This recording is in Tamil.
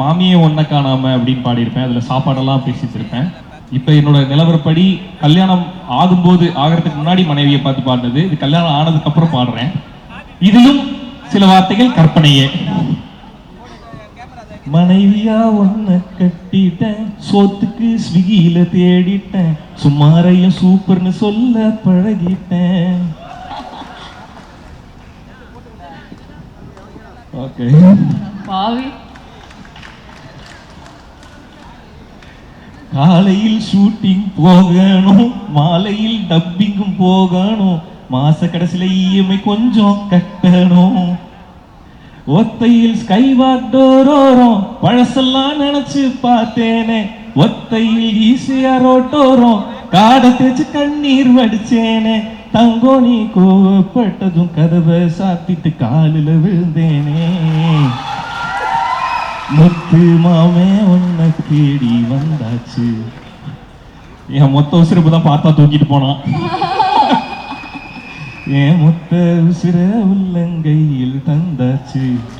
மாமியை ஒன்ன காணாம அப்படின்னு பாடியிருப்பேன். அதுல சாப்பாடெல்லாம் பேசி இருப்பேன் இப்போ என்னோட நிலவரப்படி கல்யாணம் ஆகும்போது ஆகிறதுக்கு முன்னாடி மனைவியை பார்த்து பாடினது. இது கல்யாணம் ஆனதுக்கு அப்புறம் பாடுறேன். இதிலும் சில வார்த்தைகள் கற்பனையே. மனைவியா ஒன்ன கட்டிட்டேன். சோத்துக்கு ஸ்விக்கியில தேடிட்டேன். சுமாரையும் சூப்பர்னு சொல்ல பழகிட்டேன். ஓகே பாவி. காலையில் ஷூட்டிங் போகணும் மாலையில் டப்பிங்கும் போகணும். மாச கடைசியில இஎம்ஐ கொஞ்சம் கட்டணும். ஒத்தையில் ஸ்கை வாக் டோரோரம் பழசெல்லாம் நினைச்சு பார்த்தேனே. ஒத்தையில் ஈஸியா ரோட்டோரம் காடை தேச்சு கண்ணீர் வடிச்சேனே. தங்கோ நீ கோவப்பட்டதும் கதவை சாத்திட்டு காலில் விழுந்தேனே. முத்து மாமே ஒன்று தேடி வந்தாச்சு. என் மொத்த உசிரிப்பு தான் பார்த்தா தூக்கிட்டு போனான். என் மொத்த உசிர தந்தாச்சு